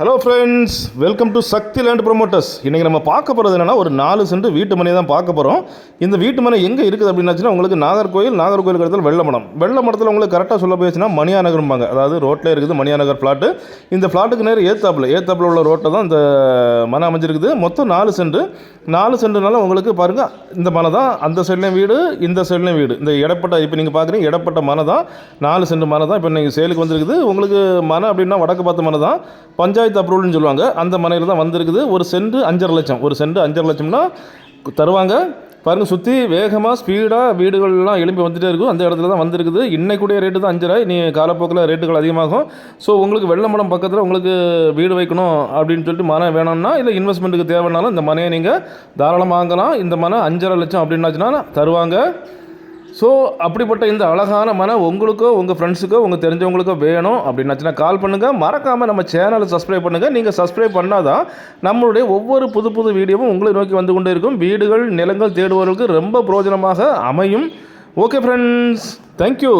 Hello friends welcome to Shakti land promoters இன்றைக்கி நம்ம பார்க்க போகிறது என்னென்னா ஒரு நாலு சென்ட் வீட்டு மனையை தான் பார்க்க போகிறோம் இந்த வீட்டு மனை எங்கே இருக்குது அப்படின்னாச்சுன்னா உங்களுக்கு நாகர்கோயில் நாகர்கோயில் இடத்துல வெள்ளமடம். வெள்ளமடத்தில் உங்களுக்கு கரெக்டாக சொல்ல போயிடுச்சுன்னா மணியாநகரும்பாங்க. அதாவது ரோட்டில் இருக்குது மணியாநகர் ஃப்ளாட்டு இந்த ஃப்ளாட்டுக்கு நேரம் ஏத்தாப்பில் ஏத்தாப்பில் உள்ள ரோட்டில் தான் இந்த மனை அமைஞ்சிருக்குது. மொத்தம் நாலு சென்ட் நாலு சென்ட்னால உங்களுக்கு பாருங்கள் இந்த மனை தான் அந்த சைட்லேயும் வீடு இந்த சைட்லேயும் வீடு. இந்த இடப்பட்ட இப்போ நீங்கள் பார்க்குறீங்க இடப்பட்ட மனை தான். நாலு சென்ட் மனை தான் இப்போ நீங்கள் சேலுக்கு வந்திருக்குது. உங்களுக்கு மனை அப்படின்னா வடக்கு பார்த்த மனை தான். பஞ்சாயத்து அப்ரூவல்னு சொல்லுவாங்க. அந்த மனையில் தான் வந்திருக்குது. ஒரு சென்ட் அஞ்சரை லட்சம். ஒரு சென்ட் அஞ்சரை லட்சம்னா தருவாங்க. பாருங்கள் சுற்றி வேகமாக ஸ்பீடாக வீடுகள்லாம் எழும்பி வந்துகிட்டே இருக்கும். அந்த இடத்துல தான் வந்திருக்குது. இன்னைக்குடைய ரேட்டு தான் அஞ்சரை. நீ காலப்போக்கில் ரேட்டுகள் அதிகமாகும். ஸோ உங்களுக்கு வெள்ளமடம் பக்கத்தில் உங்களுக்கு வீடு வைக்கணும் அப்படின்னு சொல்லிட்டு மனை வேணும்னா இல்லை இன்வெஸ்ட்மெண்ட்டுக்கு தேவைனாலும் இந்த மனையை நீங்கள் தாராளமாக வாங்கலாம். இந்த மனை அஞ்சரை லட்சம் அப்படின்னாச்சுன்னா தருவாங்க. ஸோ அப்படிப்பட்ட இந்த அழகான மன உங்களுக்கோ உங்கள் ஃப்ரெண்ட்ஸுக்கோ உங்கள் தெரிஞ்சவங்களுக்கோ வேணும் அப்படின்னாச்சுன்னா கால் பண்ணுங்கள் மறக்காமல் நம்ம சேனலை சப்ஸ்கிரைப் பண்ணுங்கள் நீங்கள் சப்ஸ்கிரைப் பண்ணால் தான் நம்மளுடைய ஒவ்வொரு புது புது வீடியோவும் உங்களை நோக்கி வந்து கொண்டே இருக்கும். வீடுகள் நிலங்கள் தேடுபவர்களுக்கு ரொம்ப பிரயோஜனமாக அமையும். Okay friends thank you